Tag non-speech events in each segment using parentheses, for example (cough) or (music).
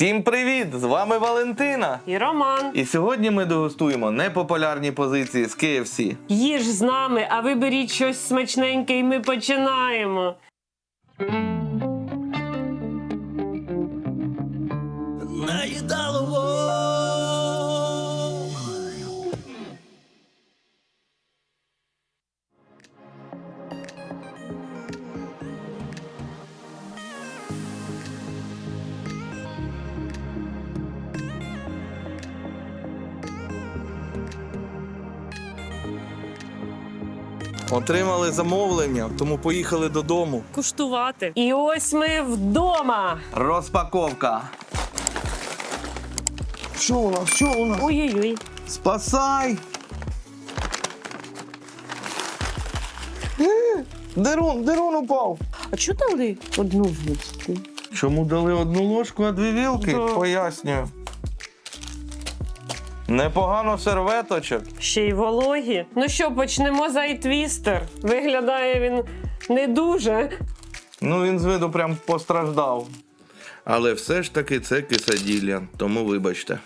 Всім привіт! З вами Валентина. І Роман. І сьогодні ми дегустуємо непопулярні позиції з KFC. Їж з нами, а ви беріть щось смачненьке, і ми починаємо. Отримали замовлення, тому поїхали додому. Куштувати. І ось ми вдома. Розпаковка. Що у нас? Що у нас? Ой-ой-ой. Спасай! Е, Дерун, дерун упав. А чого дали одну вилку? Чому дали одну ложку, а дві вілки? Да. Пояснюю. Непогано серветочок. Ще й вологі. Ну що, почнемо за айтвістер. Виглядає він не дуже. Ну, він з виду прям постраждав. Але все ж таки це кисаділля, тому вибачте.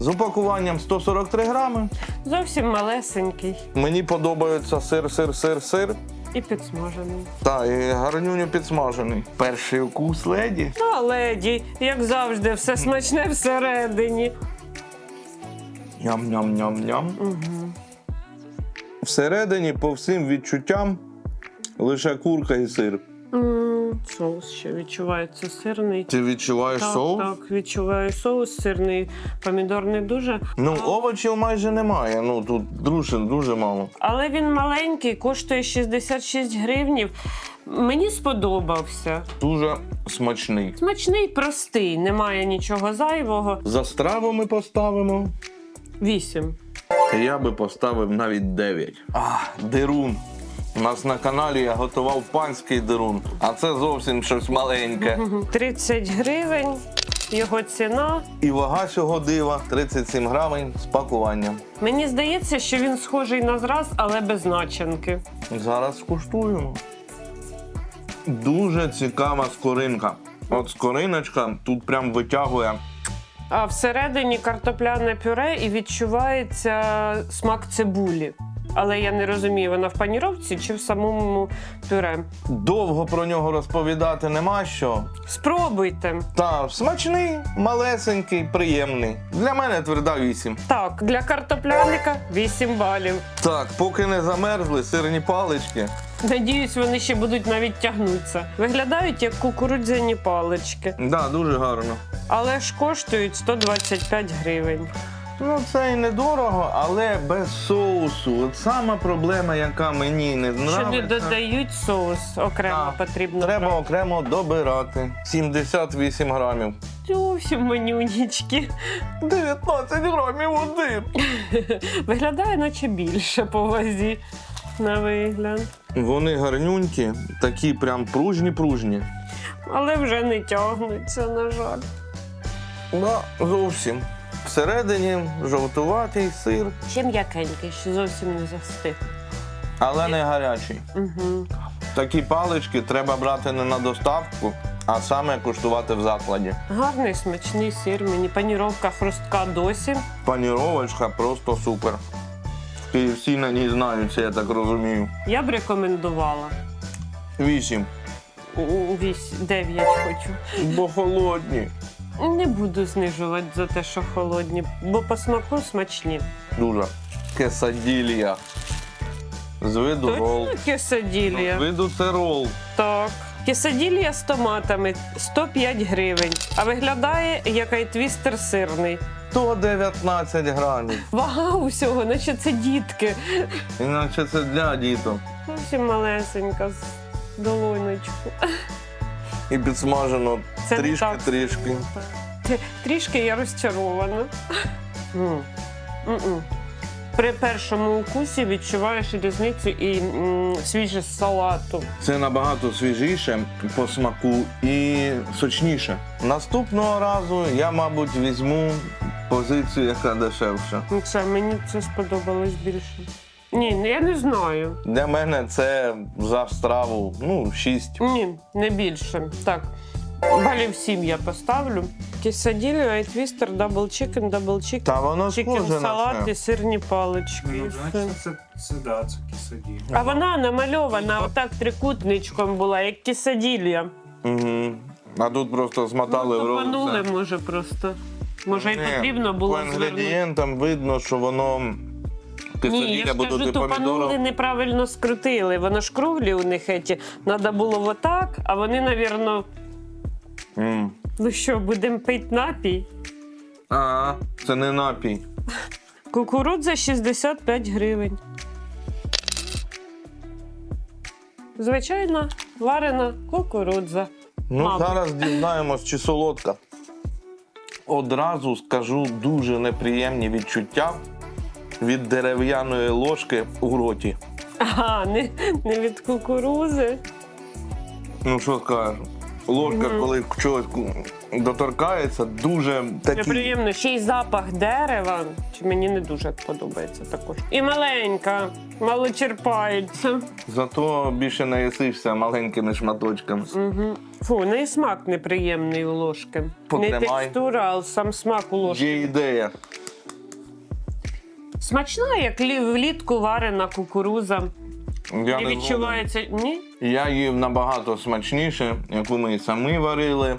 З упакуванням 143 грами. Зовсім малесенький Мені подобається сир, сир, сир, сир. і підсмажений. Та, і гарнюню підсмажений. Перший укус леді. А леді, як завжди, все смачне всередині. Ням-ням-ням-ням. Всередині по всім відчуттям лише курка і сир. М, Соус ще відчувається сирний. Ти відчуваєш Так, соус? так, відчуваю соус сирний, помідор не дуже. Ну, овочів майже немає. Ну тут дуже, дуже мало. Але він маленький, коштує 66 гривнів. Мені сподобався. Дуже смачний. Смачний, простий, немає нічого зайвого. За страву ми поставимо. Вісім. Я би поставив навіть 9. А, дерун. У нас на каналі я готував панський дерун, а це зовсім щось маленьке. (laughs) 30 гривень. Його ціна. І вага цього дива 37 грамів з пакуванням. Мені здається, що він схожий на зраз, але без начинки. Зараз скуштуємо. Дуже цікава скоринка. От скориночка тут прям витягує. Всередині картопляне пюре і відчувається смак цибулі. Але я не розумію, вона в паніровці чи в самому пюре. Довго про нього розповідати нема що. Спробуйте. Та смачний, малесенький, приємний. Для мене тверда 8. Так, для картопляника 8 балів. Так, поки не замерзли сирні палички. Надіюсь, вони ще будуть навіть тягнутися. Виглядають як кукурудзяні палички, Да, дуже гарно. але ж коштують 125 гривень. Ну, це і недорого, але без соусу. От сама проблема, яка мені не Що не додають соус, окремо Так, потрібно. Треба окремо добирати. 78 грамів. Зовсім манюнічки. 19 грамів один. (laughs) Виглядає, наче більше по вазі. На вигляд. Вони гарнюнькі, такі прям пружні-пружні. Але вже не тягнуться, на жаль. Да, зовсім. Всередині жовтуватий сир, Ще м'якенький, ще зовсім не застиг. але не гарячий. Угу. Такі палички треба брати не на доставку, а саме куштувати в закладі. Гарний смачний сир. Мені паніровка хрустка досі. Паніровочка просто супер. В KFC на ній знаються, я так розумію. Я б рекомендувала. Вісім. Вісь, 9 хочу. Бо холодні. Не буду знижувати за те, що холодні, бо по смаку смачні. Дуже. Кесаділія. З виду рол. Точно З кесаділія? виду це рол. Так. Кесаділія з томатами 105 гривень, а виглядає як айтвістер сирний. 119 грамів. Вага усього, наче це дітки. Іначе це для діток. Зовсім малесенька з долонечку. І підсмажено Це не так. трішки-трішки. Трішки я розчарована. М. М-м. При першому укусі відчуваєш різницю і м, свіжість салату. Це набагато свіжіше по смаку і сочніше. Наступного разу я, мабуть, візьму позицію, яка дешевша. Ну, Це мені це сподобалось більше. Ні, ну, я не знаю. Для мене це за страву ну, 6. Ні, не більше. Так, балів сім я поставлю. Кісаділю, айтвістер, дабл чікен, дабл чікен. Та воно Чікен схоже на салат це. і сирні палички. Ну, все. значить, це, це, да, це кисаділь. А вона намальована отак трикутничком була, як кісаділля. Угу. А тут просто змотали Ну, в рот. тупанули, може, просто. Може, і Ні, потрібно було По звернути. інгредієнтам видно, що воно Ні, я кисаділя ж будуть кажу, і тупанули, неправильно скрутили. Воно ж круглі у них еті. Треба було отак, а вони, навірно, М. ну що, будемо пити напій? А, це не напій. Кукурудза 65 гривень. Звичайна варена кукурудза. Ну, Мабуть. зараз дізнаємось, чи солодка. Одразу скажу дуже неприємні відчуття від дерев'яної ложки у роті. Ага, не, не від кукурузи. Ну, що скажу? Ложка, коли чогось доторкається, дуже такий. Неприємно. Ще й запах дерева. Чи мені не дуже подобається також. І маленька, мало черпається. Зато більше не їсишся маленькими шматочками. Фу, не смак неприємний у ложки. Не Потримай. текстура, а сам смак у ложки. Є ідея. Смачна, як лі- влітку варена кукуруза. Я І не відчувається. Ні? Я їв набагато смачніше, яку ми і самі варили.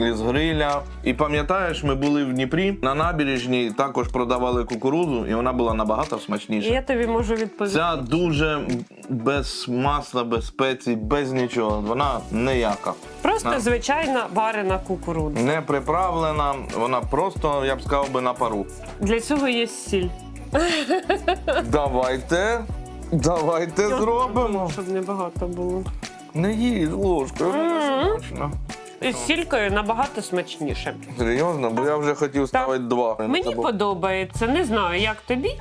Із гриля. І пам'ятаєш, ми були в Дніпрі на набережній, також продавали кукурудзу, і вона була набагато смачніша. я тобі можу відповісти. Ця дуже без масла, без спецій, без нічого. Вона ніяка. Просто На. звичайна варена кукурудза. Не приправлена, вона просто, я б сказав би, на пару. Для цього є сіль. Давайте. Давайте зробимо. Щоб небагато було. Не їй ложкою. Смачно. І з сількою набагато смачніше. Серйозно, бо я вже хотів ставити два. Мені Це бу- подобається. Не знаю, як тобі,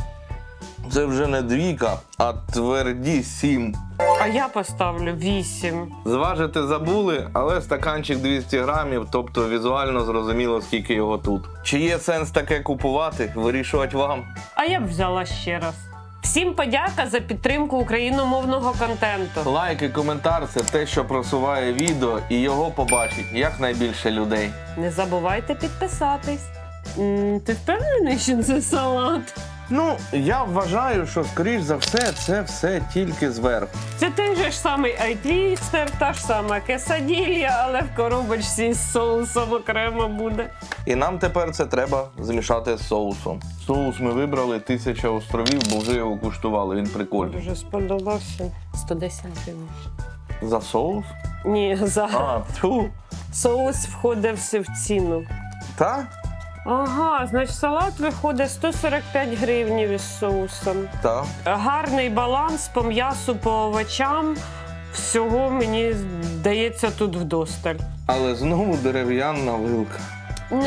Це вже не двійка, а тверді сім. а я поставлю вісім. Зважити забули, але стаканчик 200 грамів, тобто візуально зрозуміло, скільки його тут. Чи є сенс таке купувати? Вирішувати вам. А я б взяла ще раз. Всім подяка за підтримку україномовного контенту. Лайк і коментар це те, що просуває відео, і його побачить якнайбільше людей. Не забувайте підписатись. М, Ти впевнений, що це салат? Ну, я вважаю, що скоріш за все це все тільки зверху. Це той же ж самий айтвістер, та ж сама кесаділля, але в коробочці з соусом окремо буде. І нам тепер це треба змішати з соусом. Соус ми вибрали тисяча островів, бо вже його куштували. Він прикольний. Дуже сподобався. 110 гривень. За соус? Ні, за А, тьфу. соус входить все в ціну. Та? Ага, значить салат виходить 145 гривень із соусом. Та. Гарний баланс по м'ясу, по овочам. Всього мені здається тут вдосталь. Але знову дерев'яна вилка.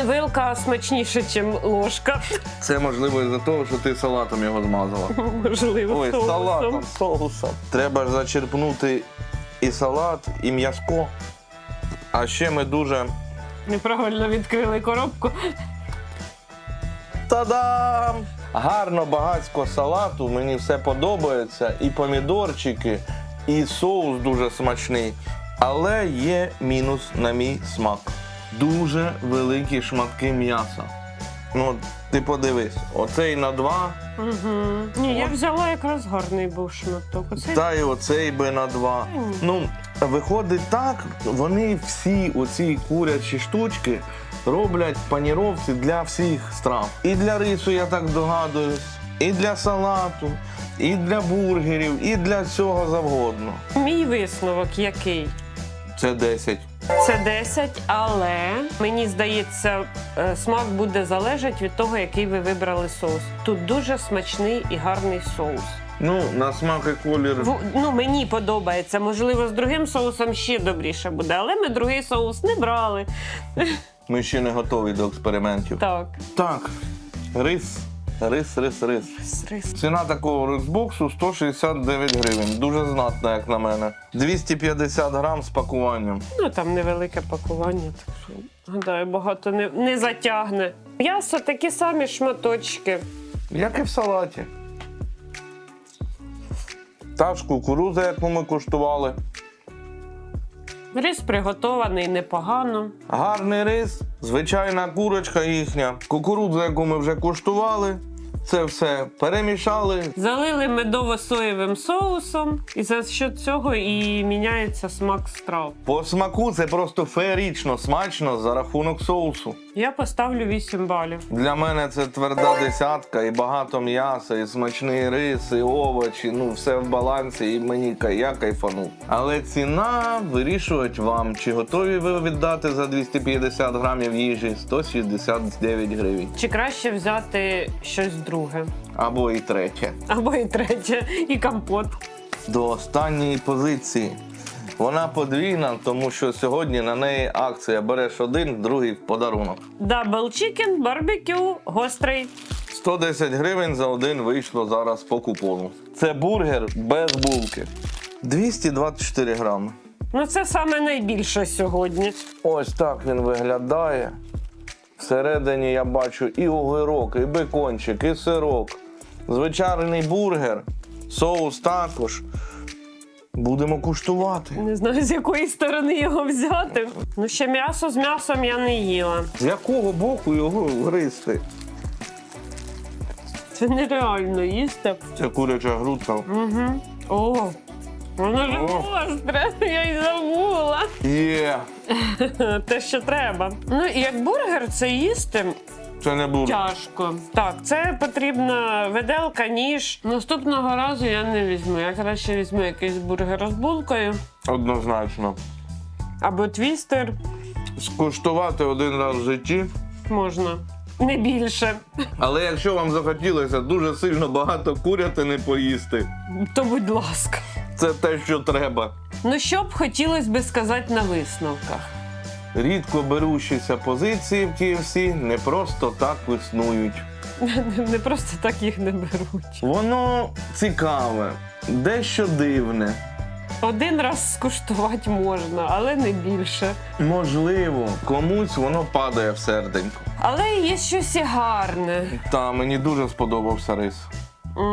Вилка смачніша, ніж ложка. (laughs) Це можливо із-за того, що ти салатом його змазала. Можливо, Ой, соусом. салатом, соусом. Треба ж зачерпнути і салат, і м'язко. А ще ми дуже. Неправильно відкрили коробку. Та-дам! Гарно багатсько салату, мені все подобається. І помідорчики, і соус дуже смачний. Але є мінус на мій смак. Дуже великі шматки м'яса. Ну, ти подивись, оцей на два, Угу. Ні, я взяла якраз гарний був шматок. Оцей та й оцей би на два. Ну, виходить так, вони всі оці курячі штучки роблять паніровці для всіх страв. І для рису, я так догадуюсь, і для салату, і для бургерів, і для всього завгодно. Мій висновок який? Це 10. Це 10, але мені здається, е, смак буде залежати від того, який ви вибрали соус. Тут дуже смачний і гарний соус. Ну, на смак і колір. В- ну, мені подобається. Можливо, з другим соусом ще добріше буде, але ми другий соус не брали. Ми ще не готові до експериментів. Так. Так, рис, рис, рис, рис. Рис. Ціна такого рисбоксу 169 гривень. Дуже знатна, як на мене. 250 грам з пакуванням. Ну там невелике пакування, так що гадаю, багато не, не затягне. М'ясо такі самі шматочки. Як і в салаті. Та ж кукуруза, яку ми куштували. Рис приготований непогано. Гарний рис, звичайна курочка їхня, кукурудза, яку ми вже куштували. Це все перемішали. Залили медово-соєвим соусом, і за що цього і міняється смак страв. По смаку це просто феєрично смачно за рахунок соусу. Я поставлю 8 балів. Для мене це тверда десятка, і багато м'яса, і смачний рис, і овочі. Ну все в балансі, і мені я кайфанув. Але ціна вирішують вам, чи готові ви віддати за 250 грамів їжі 169 гривень. Чи краще взяти щось друге? Або і третє. Або і третє, і компот. До останньої позиції. Вона подвійна, тому що сьогодні на неї акція береш один, другий в подарунок. Дабл чікен, барбекю, гострий. 110 гривень за один вийшло зараз по купону. Це бургер без булки. 224 грами. Ну це саме найбільше сьогодні. Ось так він виглядає. Всередині я бачу і огірок, і бекончик, і сирок. Звичайний бургер, соус також. Будемо куштувати. Не знаю, з якої сторони його взяти. Ну ще м'ясо з м'ясом я не їла. З якого боку його гристи? Це нереально їсти. Це куряча грудка. Угу. О, воно ж О. гостре, я й забула. Є. (laughs) Те, що треба. Ну і як бургер це їсти Це не бургер. тяжко. Так, це потрібна виделка, ніж. Наступного разу я не візьму. Я краще візьму якийсь бургер з булкою Однозначно. або твістер. Скуштувати один раз в житті. Можна. Не більше. Але якщо вам захотілося дуже сильно багато курятини поїсти, То будь ласка. це те, що треба. Ну що б хотілося би сказати на висновках. Рідко берущіся позиції в KFC не просто так існують. (laughs) Не просто так їх не беруть. Воно цікаве, дещо дивне. Один раз скуштувати можна, але не більше. Можливо, комусь воно падає в серденько. Але є щось і гарне. Та мені дуже сподобався рис.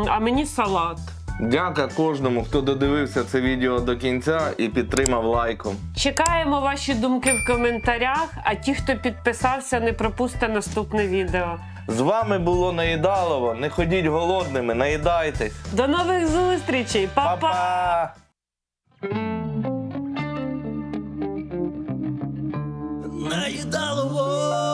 А мені салат. Дяка кожному, хто додивився це відео до кінця і підтримав лайком. Чекаємо ваші думки в коментарях, а ті, хто підписався, не пропусте наступне відео. З вами було Наїдалово. Не ходіть голодними, наїдайтесь. До нових зустрічей! Па-па! Па-па! Наїдалово